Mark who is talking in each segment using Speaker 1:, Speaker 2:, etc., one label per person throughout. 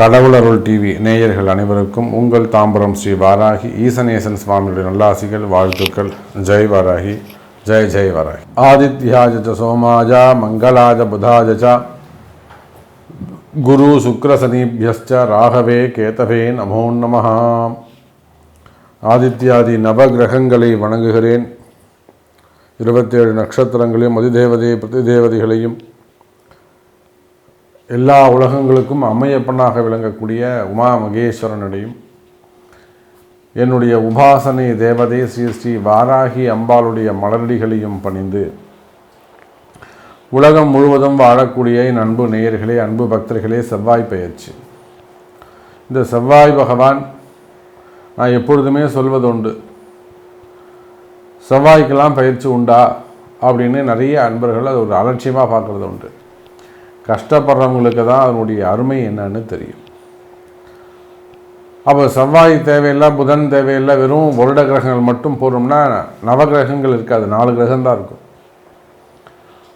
Speaker 1: கடவுளருள் TV நேயர்கள் அனைவருக்கும் உங்கள் தாம்பரம் ஸ்ரீ வாராகி ஈசனேசன் சுவாமியுடைய நல்லாசிகள் வாழ்த்துக்கள். ஜெய் வாராகி. ஜெய் ஜெய் வாராகி. ஆதித்யாஜ சோமாஜா மங்களாஜ புதாஜ குரு சுக்ரசனீபியஸ்ச ராகவே கேதவே நமோ நம ஆதித்யாதி நவகிரகங்களை வணங்குகிறேன். இருபத்தேழு நட்சத்திரங்களையும் அதிதேவதை பிரதிதேவதைகளையும் எல்லா உலகங்களுக்கும் அம்மையப்பனாக விளங்கக்கூடிய உமா மகேஸ்வரனுடையும் என்னுடைய உபாசனை தேவதை ஸ்ரீ ஸ்ரீ வாராகி அம்பாளுடைய மலரடிகளையும் பணிந்து உலகம் முழுவதும் வாழக்கூடிய என் அன்பு நேயர்களே அன்பு பக்தர்களே செவ்வாய் பெயர்ச்சி. இந்த செவ்வாய் பகவான் நான் எப்பொழுதுமே சொல்வதுண்டு செவ்வாய்க்கெல்லாம் பயிற்சி உண்டா? அப்படின்னு நிறைய அன்பர்கள் அது ஒரு அலட்சியமாக பார்க்குறது உண்டு கஷ்டப்படுறவங்களுக்கு தான் அதனுடைய அருமை என்னன்னு தெரியும். அப்போ செவ்வாய் தேவையில்லை புதன் தேவையில்லை வெறும் வருட கிரகங்கள் மட்டும் போகிறோம்னா நவகிரகங்கள் இருக்காது நாலு கிரகம் தான் இருக்கும்.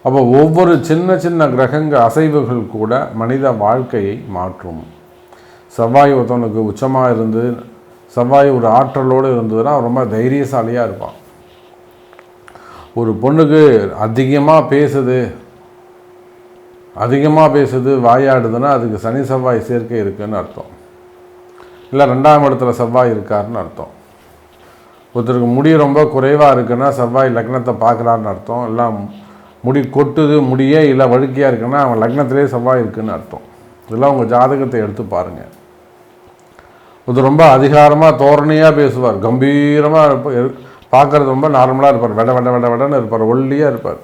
Speaker 1: அப்போ ஒவ்வொரு சின்ன சின்ன கிரகங்கள் அசைவுகள் கூட மனித வாழ்க்கையை மாற்றும். செவ்வாய் ஒருத்தவனுக்கு உச்சமாக இருந்து செவ்வாய் ஒரு ஆற்றலோடு இருந்ததுன்னா ரொம்ப தைரியசாலியாக இருப்பான். ஒரு பொண்ணுக்கு அதிகமாக பேசுது அதிகமாக பேசுது வாயாடுதுன்னா அதுக்கு சனி செவ்வாய் சேர்க்கை இருக்குன்னு அர்த்தம். இல்லை ரெண்டாம் இடத்துல செவ்வாய் இருக்காருன்னு அர்த்தம். ஒருத்தருக்கு முடி ரொம்ப குறைவாக இருக்குன்னா செவ்வாய் லக்னத்தை பார்க்குறாருன்னு அர்த்தம். எல்லாம் முடி கொட்டுது முடியே இல்லை வழுக்கையாக இருக்குன்னா அவன் லக்னத்திலே செவ்வாய் இருக்குன்னு அர்த்தம். இதெல்லாம் உங்கள் ஜாதகத்தை எடுத்து பாருங்கள் ஒருத்தர் ரொம்ப அதிகாரமாக தோரணையாக பேசுவார். கம்பீரமாக இருப்பார் பார்க்குறது ரொம்ப நார்மலாக இருப்பார். வெட வெட வெட வெடன்னு இருப்பார். ஒல்லியாக இருப்பார்.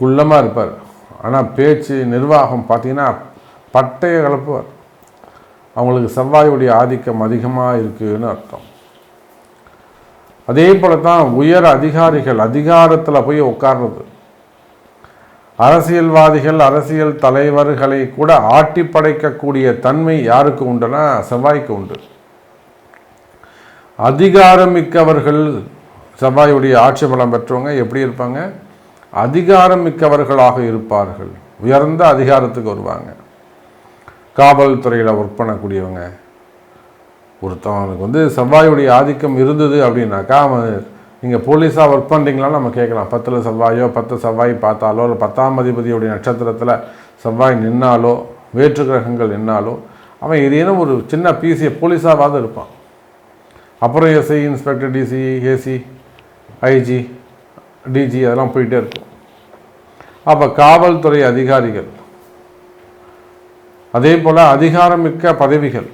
Speaker 1: குள்ளமாக இருப்பார். ஆனால் பேச்சு நிர்வாகம் பார்த்தீங்கன்னா பட்டையை கலப்புவார். அவங்களுக்கு செவ்வாயுடைய ஆதிக்கம் அதிகமாக இருக்குன்னு அர்த்தம். அதே போல தான் உயர் அதிகாரிகள் அதிகாரத்தில் போய் உட்கார்றது. அரசியல்வாதிகள் அரசியல் தலைவர்களை கூட ஆட்டி படைக்கக்கூடிய தன்மை யாருக்கு உண்டுனா செவ்வாய்க்கு உண்டு. அதிகாரமிக்கவர்கள் செவ்வாயுடைய ஆட்சி பலம் பெற்றவங்க எப்படி இருப்பாங்க? அதிகாரம் மிக்கவர்களாக இருப்பார்கள். உயர்ந்த அதிகாரத்துக்கு வருவாங்க. காவல்துறையில் ஒர்க் பண்ணக்கூடியவங்க. ஒருத்தவனுக்கு வந்து செவ்வாயுடைய ஆதிக்கம் இருந்தது அப்படின்னாக்கா அவன் நீங்கள் போலீஸாக ஒர்க் பண்ணுறீங்களா நம்ம கேட்கலாம். பத்தில் செவ்வாயோ பத்து செவ்வாய் பார்த்தாலோ இல்லை பத்தாம் அதிபதியுடைய நட்சத்திரத்தில் செவ்வாய் நின்னாலோ வேற்று கிரகங்கள் நின்னாலோ அவன் ஏதேனும் ஒரு சின்ன பிசியை போலீஸாவது இருப்பான். அப்புறம் SI inspector DC AC IG DG அதெல்லாம் போயிட்டே இருக்கும். அப்போ காவல்துறை அதிகாரிகள் அதே போல் அதிகாரமிக்க பதவிகள்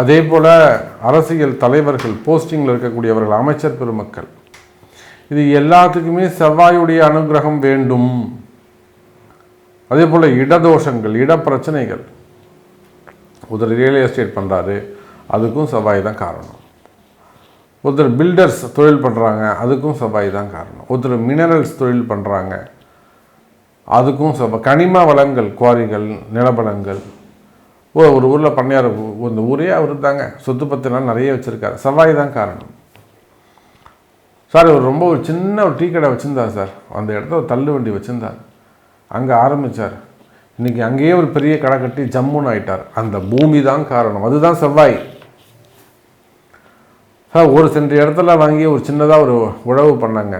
Speaker 1: அதே போல் அரசியல் தலைவர்கள் போஸ்டிங்கில் இருக்கக்கூடியவர்கள் அமைச்சர் பெருமக்கள் இது எல்லாத்துக்குமே செவ்வாயுடைய அனுகிரகம் வேண்டும். அதே போல் இடதோஷங்கள் இட பிரச்சனைகள் ஒருத்தர் ரியல் எஸ்டேட் பண்ணுறாரு அதுக்கும் செவ்வாய் தான் காரணம். ஒருத்தர் பில்டர்ஸ் தொழில் பண்ணுறாங்க அதுக்கும் செவ்வாய் தான் காரணம். ஒருத்தர் மினரல்ஸ் தொழில் பண்ணுறாங்க அதுக்கும் செவ்வாய். கனிம வளங்கள் குவாரிகள் நிலபலங்கள் ஓ ஒரு ஊரில் பண்ணையார் இந்த ஊரே அவர் தாங்க. சொத்து பத்துலாம் நிறைய வச்சுருக்காரு. செவ்வாய் தான் காரணம். சார் அவர் ரொம்ப ஒரு சின்ன ஒரு டீ கடை வச்சுருந்தார் சார். அந்த இடத்த ஒரு தள்ளு வண்டி வச்சுருந்தார். அங்கே ஆரம்பித்தார் இன்றைக்கி அங்கேயே ஒரு பெரிய கடை கட்டி ஜம்முன்னு ஆயிட்டார். அந்த பூமி தான் காரணம். அதுதான் செவ்வாய். சார் ஒரு சென்ற இடத்துல வாங்கி ஒரு சின்னதாக ஒரு உழவு பண்ணாங்க.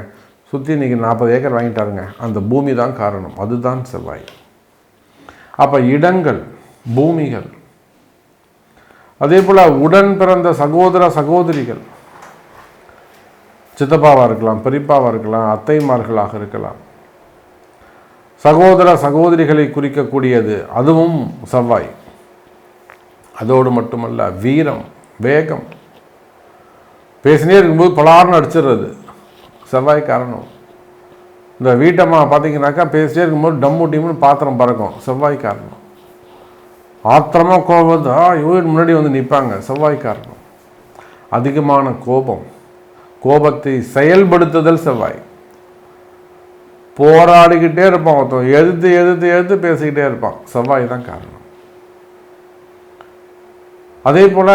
Speaker 1: சுற்றி இன்றைக்கி நாற்பது ஏக்கர் வாங்கிட்டாருங்க. அந்த பூமி தான் காரணம். அதுதான் செவ்வாய். அப்போ இடங்கள் பூமிகள். அதே போல் உடன் பிறந்த சகோதர சகோதரிகள். சித்தப்பாவாக இருக்கலாம் பெரியப்பாவாக இருக்கலாம் அத்தைமார்களாக இருக்கலாம். சகோதர சகோதரிகளை குறிக்கக்கூடியது அதுவும் செவ்வாய். அதோடு மட்டுமல்ல வீரம் வேகம். பேசினே இருக்கும்போது பலார்னு அடிச்சிடுறது. செவ்வாய் காரணம் இந்த வீட்டம்மா பார்த்தீங்கன்னாக்கா பேசிட்டே இருக்கும்போது டம்மு டீம்னு பாத்திரம் பறக்கும். செவ்வாய் காரணம் ஆத்திரமாக கோபம். ஆ இவங்க முன்னாடி வந்து நிற்பாங்க செவ்வாய் காரணம் அதிகமான கோபம். கோபத்தை செயல்படுத்துதல் செவ்வாய். போராடிக்கிட்டே இருப்பான் ஒருத்தன். எதிர்த்து எதிர்த்து எதிர்த்து பேசிக்கிட்டே இருப்பான். செவ்வாய் தான் காரணம். அதே போல்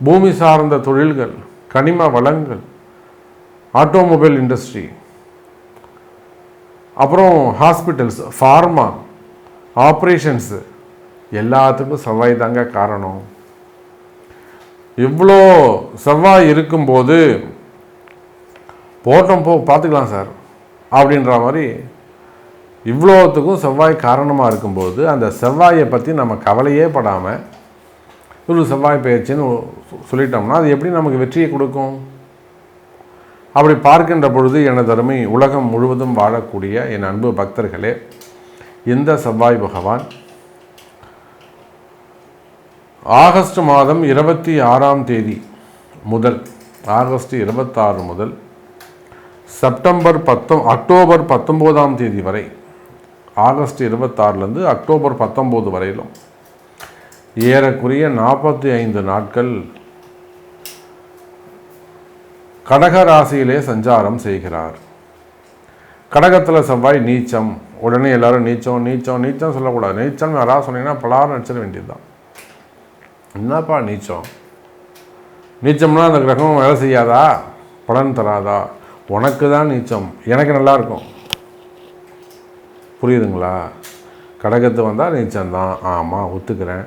Speaker 1: பூமி சார்ந்த தொழில்கள் கனிம வளங்கள் ஆட்டோமொபைல் இண்டஸ்ட்ரி அப்புறம் ஹாஸ்பிட்டல்ஸ் ஃபார்மா ஆப்ரேஷன்ஸு எல்லாத்துக்கும் செவ்வாய் தாங்க காரணம். இவ்வளோ செவ்வாய் இருக்கும்போது போட்டோம் போ பார்த்துக்கலாம் சார் அப்படின்ற மாதிரி இவ்வளோத்துக்கும் செவ்வாய் காரணமாக இருக்கும்போது அந்த செவ்வாயை பற்றி நம்ம கவலையே படாமல் குரு செவ்வாய் பயிற்சின்னு சொல்லிட்டோம்னா அது எப்படி நமக்கு வெற்றியை கொடுக்கும்? அப்படி பார்க்கின்ற பொழுது எனது அருமை உலகம் முழுவதும் வாழக்கூடிய என் அன்பு பக்தர்களே இந்த செவ்வாய் பகவான் ஆகஸ்ட் மாதம் இருபத்தி ஆறாம் தேதி முதல் ஆகஸ்ட் இருபத்தாறு முதல் செப்டம்பர் பத்தொ அக்டோபர் பத்தொம்போதாம் தேதி வரை ஆகஸ்ட் இருபத்தாறுலேருந்து அக்டோபர் பத்தொம்போது வரையிலும் ஏறக்குறைய நாற்பத்தி ஐந்து நாட்கள் கடக ராசியிலே சஞ்சாரம் செய்கிறார். கடகத்தில் செவ்வாய் நீச்சம். உடனே எல்லாரும் நீச்சம் நீச்சம் நீச்சம் சொல்லக்கூடாது. நீச்சம் யாராவது சொன்னீங்கன்னா பலாரம் நடிச்சிட வேண்டியதுதான். என்னப்பா நீச்சம்? நீச்சம்னா அந்த கிரகம் வேலை செய்யாதா? பலன் தராதா? உனக்கு தான் நீச்சம். எனக்கு நல்லா இருக்கும் புரியுதுங்களா? கடகத்து வந்தால் நீச்சம் தான் ஆமாம் ஒத்துக்கிறேன்.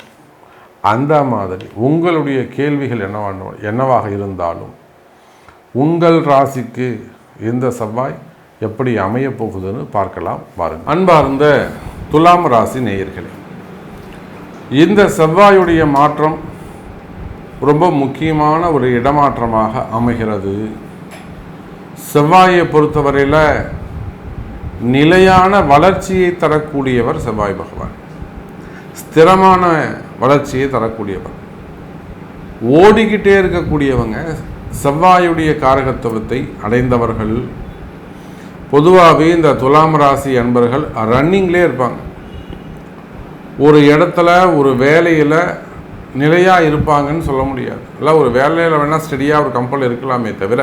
Speaker 1: அந்த மாதிரி உங்களுடைய கேள்விகள் என்னவான என்னவாக இருந்தாலும் உங்கள் ராசிக்கு இந்த செவ்வாய் எப்படி அமையப் போகுதுன்னு பார்க்கலாம் பாருங்கள். அன்பார்ந்த துலாம் ராசி நேயர்களே இந்த செவ்வாயுடைய மாற்றம் ரொம்ப முக்கியமான ஒரு இடமாற்றமாக அமைகிறது. செவ்வாயை பொறுத்தவரையில் நிலையான வளர்ச்சியை தரக்கூடியவர் செவ்வாய் பகவான். ஸ்திரமான வளர்ச்சியை தரக்கூடியவர் ஓடிக்கிட்டே இருக்கக்கூடியவங்க செவ்வாயுடைய காரகத்துவத்தை அடைந்தவர்கள். பொதுவாகவே இந்த துலாம் ராசி அன்பர்கள் ரன்னிங்லேயே இருப்பாங்க. ஒரு இடத்துல ஒரு வேலையில் நிலையாக இருப்பாங்கன்னு சொல்ல முடியாது. இல்லை ஒரு வேலையில் வேணால் ஸ்டடியாக ஒரு கம்பல் இருக்கலாமே தவிர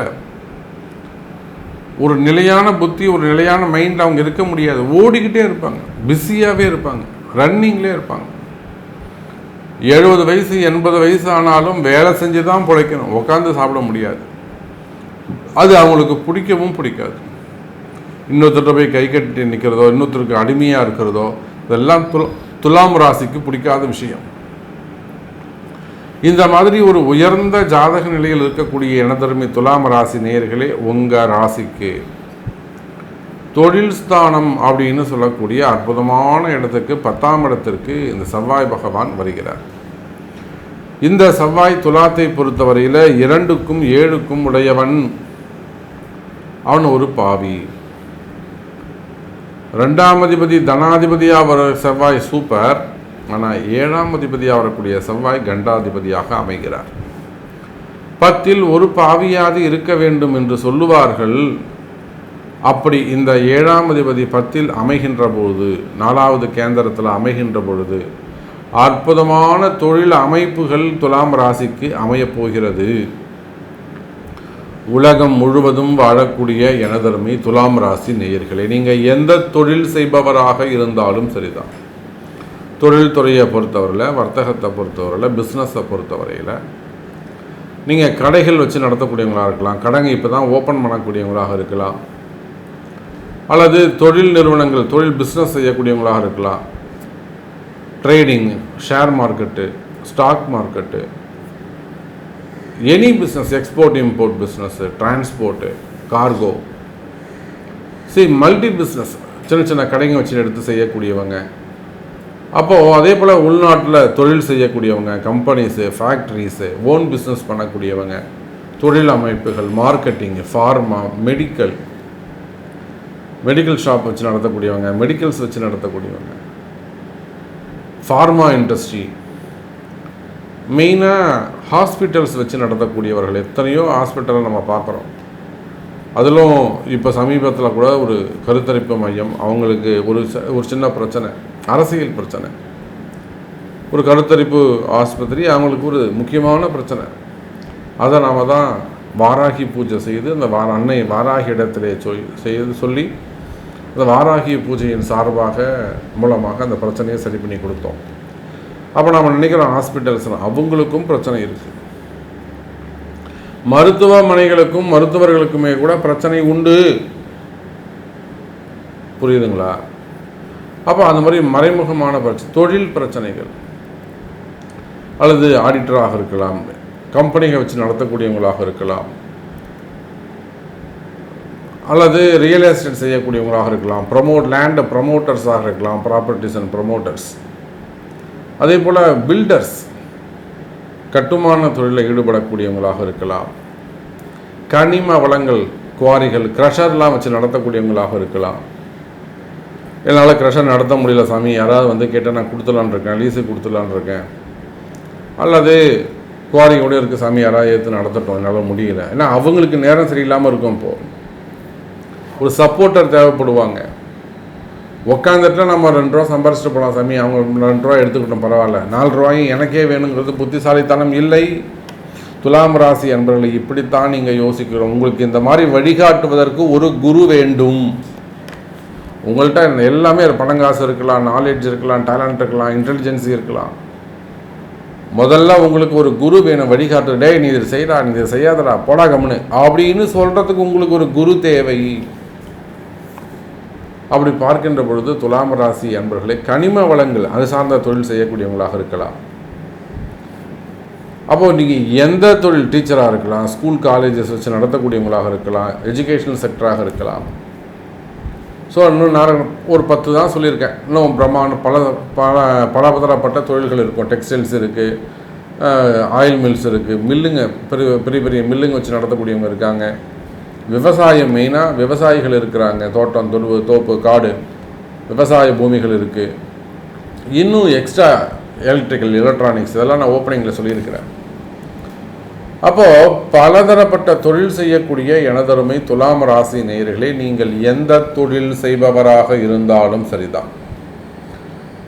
Speaker 1: ஒரு நிலையான புத்தி ஒரு நிலையான மைண்டில் அவங்க இருக்க முடியாது. ஓடிக்கிட்டே இருப்பாங்க. பிஸியாகவே இருப்பாங்க. ரன்னிங்லேயே இருப்பாங்க. எழுபது வயசு எண்பது வயசு ஆனாலும் வேலை செஞ்சு தான் பிழைக்கணும். உட்காந்து சாப்பிட முடியாது. அது அவங்களுக்கு பிடிக்கவும் பிடிக்காது. இன்னொருத்தர் போய் கை கட்டி நிற்கிறதோ இன்னொருத்தருக்கு அடிமையாக இருக்கிறதோ இதெல்லாம் துல துலாம் ராசிக்கு பிடிக்காத விஷயம். இந்த மாதிரி ஒரு உயர்ந்த ஜாதக நிலையில் இருக்கக்கூடிய இனதர்மி துலாம் ராசி நேர்களே உங்கள் ராசிக்கு தொழில் ஸ்தானம் அப்படின்னு சொல்லக்கூடிய அற்புதமான இடத்துக்கு பத்தாம் இடத்திற்கு இந்த செவ்வாய் பகவான் வருகிறார். இந்த செவ்வாய் துலாத்தை பொறுத்தவரையில் இரண்டுக்கும் ஏழுக்கும் உடையவன். அவன் ஒரு பாவி. ரெண்டாம் அதிபதி தனாதிபதியாக வர செவ்வாய் சூப்பர். ஆனால் ஏழாம் அதிபதியாக வரக்கூடிய செவ்வாய் கண்டாதிபதியாக அமைகிறார். பத்தில் ஒரு பாவியாது இருக்க வேண்டும் என்று சொல்லுவார்கள். அப்படி இந்த ஏழாம் அதிபதி பத்தில் அமைகின்ற பொழுது நாலாவது கேந்திரத்தில் அமைகின்ற பொழுது அற்புதமான தொழில் அமைப்புகள் துலாம் ராசிக்கு அமையப்போகிறது உலகம் முழுவதும் வாழக்கூடிய எனதருமை துலாம் ராசி நேயர்களே நீங்கள் எந்த தொழில் செய்பவராக இருந்தாலும் சரிதான். தொழில்துறையை பொறுத்தவரையில் வர்த்தகத்தை பொறுத்தவரையில் பிஸ்னஸை பொறுத்தவரையில் நீங்கள் கடைகள் வச்சு நடத்தக்கூடியவங்களாக இருக்கலாம் கடைங்க இப்போ தான் ஓப்பன் பண்ணக்கூடியவங்களாக இருக்கலாம். அல்லது தொழில் நிறுவனங்கள் தொழில் பிஸ்னஸ் செய்யக்கூடியவங்களாக இருக்கலாம். Trading share market stock market any business export import business transport cargo C multi business சின்ன சின்ன கடைங்க வச்சு எடுத்து செய்யக்கூடியவங்க. அப்போது அதே போல் உள்நாட்டில் தொழில் செய்யக்கூடியவங்க கம்பெனிஸு ஃபேக்ட்ரிஸு ஓன் பிஸ்னஸ் பண்ணக்கூடியவங்க தொழில் அமைப்புகள் marketing pharma medical medical shop வச்சு நடத்தக்கூடியவங்க மெடிக்கல்ஸ் வச்சு நடத்தக்கூடியவங்க. ஃபார்மா இண்டஸ்ட்ரி மெயினாக ஹாஸ்பிட்டல்ஸ் வச்சு நடத்தக்கூடியவர்கள் எத்தனையோ ஹாஸ்பிட்டலை நம்ம பார்க்குறோம். அதிலும் இப்போ சமீபத்தில் கூட ஒரு கருத்தரிப்பு மையம் அவங்களுக்கு ஒரு ச- ஒரு சின்ன பிரச்சனை அரசியல் பிரச்சனை. ஒரு கருத்தரிப்பு ஆஸ்பத்திரி அவங்களுக்கு ஒரு முக்கியமான பிரச்சனை. அதை நாம் தான் வாராகி பூஜை செய்து அந்த வார அன்னை வாராகி இடத்திலே சொல் செய்து சொல்லி அந்த வாராகி பூஜையின் சார்பாக மூலமாக அந்த பிரச்சனையை சரி பண்ணி கொடுத்தோம். அப்போ நம்ம நினைக்கிறோம் ஹாஸ்பிட்டல்ஸ் அவங்களுக்கும் பிரச்சனை இருக்குது மருத்துவமனைகளுக்கும் மருத்துவர்களுக்குமே கூட பிரச்சனை உண்டு. புரியுதுங்களா? அப்போ அந்த மாதிரி மறைமுகமான பிரச்சனை தொழில் பிரச்சனைகள் அல்லது ஆடிட்டராக இருக்கலாம். கம்பெனிகள் வச்சு நடத்தக்கூடியவங்களாக இருக்கலாம். அல்லது ரியல் எஸ்டேட் செய்யக்கூடியவங்களாக இருக்கலாம். ப்ரமோட் லேண்ட் ப்ரமோட்டர்ஸாக இருக்கலாம். ப்ராப்பர்ட்டிஸ் அண்ட் ப்ரமோட்டர்ஸ் அதே போல் பில்டர்ஸ் கட்டுமான தொழிலில் ஈடுபடக்கூடியவங்களாக இருக்கலாம். கனிம வளங்கள் குவாரிகள் க்ரஷர்லாம் வச்சு நடத்தக்கூடியவங்களாக இருக்கலாம். என்னால் க்ரஷர் நடத்த முடியல சாமி. யாராவது வந்து கேட்டால் நான் கொடுத்துலான் இருக்கேன் லீஸு கொடுத்துலான் இருக்கேன். அல்லது குவாரி கூட இருக்குது சாமி யாராவது ஏற்று நடத்தட்டும் என்னால் முடியல. ஏன்னா அவங்களுக்கு நேரம் சரியில்லாமல் இருக்கும் இப்போது ஒரு சப்போர்ட்டர் தேவைப்படுவாங்க. உட்காந்துட்டு நம்ம ரெண்டு ரூபா சம்பாரிச்சிட்டு போகலாம் சாமி அவங்க ரெண்டு ரூபா எடுத்துக்கிட்டோம் பரவாயில்ல. நாலு ரூபாயும் எனக்கே வேணுங்கிறது புத்திசாலித்தனம் இல்லை. துலாம் ராசி அன்பர்களை இப்படித்தான் நீங்கள் யோசிக்கிறோம். உங்களுக்கு இந்த மாதிரி வழிகாட்டுவதற்கு ஒரு குரு வேண்டும். உங்கள்கிட்ட எல்லாமே பணம் காசு இருக்கலாம் நாலேஜ் இருக்கலாம் டேலண்ட் இருக்கலாம் இன்டெலிஜென்சி இருக்கலாம். முதல்ல உங்களுக்கு ஒரு குரு வேணும் வழிகாட்டு டே நீ இதை செய்யடா நீ இதை செய்யாதடா போடா கம்னு அப்படின்னு சொல்கிறதுக்கு உங்களுக்கு ஒரு குரு தேவை. அப்படி பார்க்கின்ற பொழுது துலாம் ராசி அன்பர்களே கனிம வளங்கள் அது சார்ந்த தொழில் செய்யக்கூடியவங்களாக இருக்கலாம். அப்போது நீங்கள் எந்த தொழில் டீச்சராக இருக்கலாம் ஸ்கூல் காலேஜஸ் வச்சு நடத்தக்கூடியவங்களாக இருக்கலாம் எஜுகேஷனல் செக்டராக இருக்கலாம். ஸோ இன்னும் நான் ஒரு பத்து தான் சொல்லியிருக்கேன். இன்னும் பிரம்மாண்ட பல பல பலபதரப்பட்ட தொழில்கள் இருக்கும். டெக்ஸ்டைல்ஸ் இருக்குது ஆயில் மில்ஸ் இருக்குது மில்லுங்க பெரிய பெரிய பெரிய மில்லுங்க வச்சு நடத்தக்கூடியவங்க இருக்காங்க. விவசாயம் மெயினாக விவசாயிகள் இருக்கிறாங்க. தோட்டம் தொழுவு தோப்பு காடு. விவசாய பூமிகள் இருக்குது இன்னும் எக்ஸ்ட்ரா எலக்ட்ரிக்கல் எலக்ட்ரானிக்ஸ் இதெல்லாம் நான் ஓப்பனிங்கில் சொல்லியிருக்கிறேன். அப்போது பலதரப்பட்ட தொழில் செய்யக்கூடிய எனதருமை துலாம் ராசி நேயர்களே நீங்கள் எந்த தொழில் செய்பவராக இருந்தாலும் சரிதான்.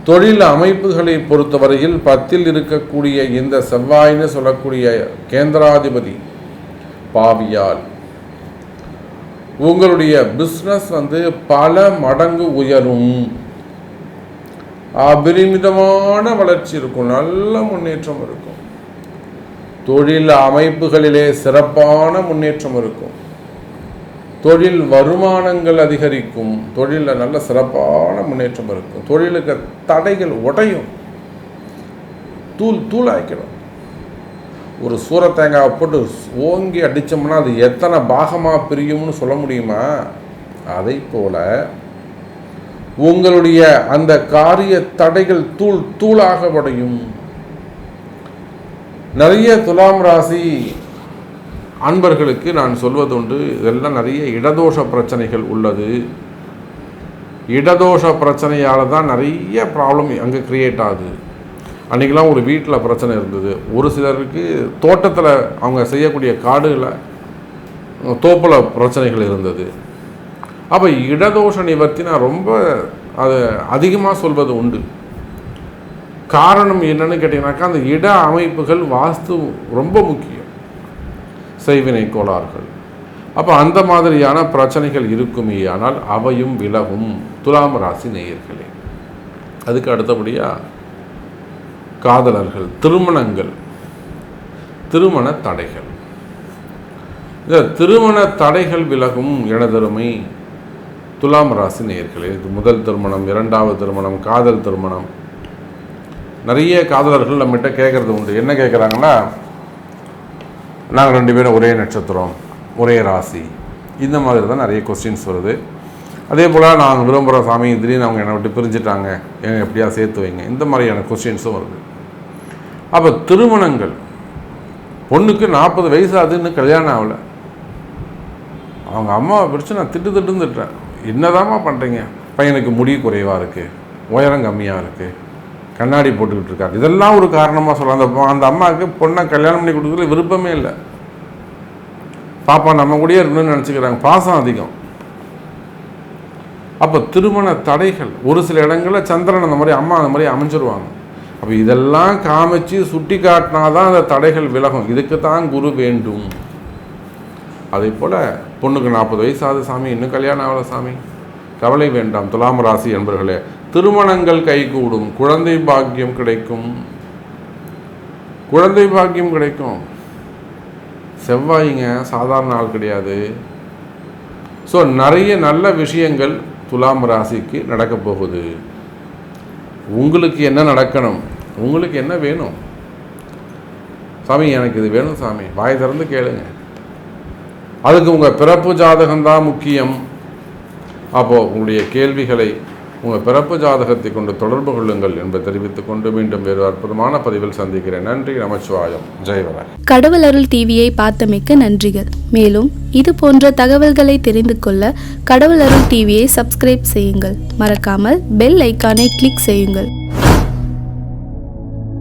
Speaker 1: தொழில் அமைப்புகளை பொறுத்தவரையில் பத்தில் இருக்கக்கூடிய இந்த செவ்வாய்னு சொல்லக்கூடிய கேந்திராதிபதி பாவியால் உங்களுடைய பிஸ்னஸ் வந்து பல மடங்கு உயரும். அபரிமிதமான வளர்ச்சி இருக்கும் நல்ல முன்னேற்றம் இருக்கும். தொழில் அமைப்புகளிலே சிறப்பான முன்னேற்றம் இருக்கும். தொழில் வருமானங்கள் அதிகரிக்கும். தொழிலில் நல்ல சிறப்பான முன்னேற்றம் இருக்கும். தொழிலுக்கு தடைகள் உடையும். தூள் தூளாக்கிடும் ஒரு சூற தேங்காவை போட்டு ஓங்கி அடித்தோம்னா அது எத்தனை பாகமாக பிரியும்னு சொல்ல முடியுமா? அதை போல உங்களுடைய அந்த காரிய தடைகள் தூள் தூளாக உடையும். நிறைய துலாம் ராசி அன்பர்களுக்கு நான் சொல்வதுண்டு இதெல்லாம் நிறைய இடதோஷ பிரச்சனைகள் உள்ளது. இடதோஷ பிரச்சனையால் தான் நிறைய ப்ராப்ளம் அங்கே க்ரியேட் ஆகுது. அன்றைக்கெலாம் ஒரு வீட்டில் பிரச்சனை இருந்தது. ஒரு சிலருக்கு தோட்டத்தில் அவங்க செய்யக்கூடிய காடுகளை தோப்பில் பிரச்சனைகள் இருந்தது. அப்போ இடதோஷ நிவர்த்தி நான் ரொம்ப அதை அதிகமாக சொல்வது உண்டு. காரணம் என்னன்னு கேட்டிங்கனாக்கா அந்த இட அமைப்புகள் வாஸ்து ரொம்ப முக்கியம். செய்வினை கோளாறுகள். அப்போ அந்த மாதிரியான பிரச்சனைகள் இருக்குமே ஆனால் அவையும் விலகும். துலாம் ராசி நேயர்களே. அதுக்கு அடுத்தபடியாக காதலர்கள் திருமணங்கள் திருமண தடைகள். இந்த திருமண தடைகள் விலகும் எனதருமை துலாம் ராசி நேயர்களே. இது முதல் திருமணம் இரண்டாவது திருமணம் காதல் திருமணம். நிறைய காதலர்கள் நம்மகிட்ட கேட்குறது உண்டு. என்ன கேட்குறாங்கன்னா நாங்கள் ரெண்டு பேரும் ஒரே நட்சத்திரம் ஒரே ராசி. இந்த மாதிரி தான் நிறைய கொஸ்டின்ஸ் வருது. அதே போல் நாங்கள் விரும்புகிற சாமி திடீர்னு அவங்க என்னை விட்டு பிரிஞ்சுட்டாங்க. எங்க எப்படியா சேர்த்து வைங்க. இந்த மாதிரியான கொஸ்டின்ஸும் வருது. அப்போ திருமணங்கள். பொண்ணுக்கு நாற்பது வயசு ஆகுதுன்னு கல்யாணம் ஆகலை. அவங்க அம்மாவை பிடிச்சி நான் திட்டு திட்டுன்னு திட்டுறேன். என்னதாம்மா பண்ணுறீங்க பையனுக்கு முடி குறைவாக இருக்குது உயரம் கம்மியாக இருக்குது கண்ணாடி போட்டுக்கிட்டு இருக்காரு இதெல்லாம் ஒரு காரணமாக சொல்லலாம். அந்த அந்த அம்மாவுக்கு பொண்ணை கல்யாணம் பண்ணி கொடுக்குறதுல விருப்பமே இல்லை. பாப்பா நம்ம கூடயே இருக்கணும்னு நினச்சிக்கிறாங்க. பாசம் அதிகம். அப்போ திருமண தடைகள். ஒரு சில இடங்களில் சந்திரன் அந்த மாதிரி அம்மா அந்த மாதிரி அமைஞ்சிருவாங்க. அப்போ இதெல்லாம் காமிச்சு சுட்டி காட்டினா தான் அந்த தடைகள் விலகும். இதுக்கு தான் குரு வேண்டும். அதே போல் பொண்ணுக்கு நாற்பது வயசு ஆகுது சாமி. இன்னும் கல்யாணம் ஆகல சாமி. கவலை வேண்டாம். துலாம் ராசி என்பர்களே திருமணங்கள் கைகூடும். குழந்தை பாக்கியம் கிடைக்கும். குழந்தை பாக்கியம் கிடைக்கும். செவ்வாய்ங்க சாதாரண ஆள் கிடையாது. ஸோ நிறைய நல்ல விஷயங்கள் துலாம் ராசிக்கு நடக்க போகுது. உங்களுக்கு என்ன நடக்கணும்? உங்களுக்கு என்ன வேணும்? சாமி எனக்கு இது வேணும் சாமி. வாய் திறந்து கேளுங்க. அதுக்கு உங்கள் பிறப்பு ஜாதகம் தான் முக்கியம். அப்போது உங்களுடைய கேள்விகளை உங்கள் பிறப்பு ஜாதகத்தை கொண்டு தொடர்பு கொள்ளுங்கள் என்பதை தெரிவித்துக் கொண்டு மீண்டும் வேறு அற்புதமான பதிவில் சந்திக்கிறேன். நன்றி நமச்சிவாயம். ஜெயவராய்
Speaker 2: கடவுள் அருள் டிவியை பார்த்தமைக்க நன்றிகள். மேலும் இது போன்ற தகவல்களை தெரிந்து கொள்ள கடவுள் அருள் டிவியை சப்ஸ்கிரைப் செய்யுங்கள். மறக்காமல் பெல் ஐக்கானை கிளிக் செய்யுங்கள்.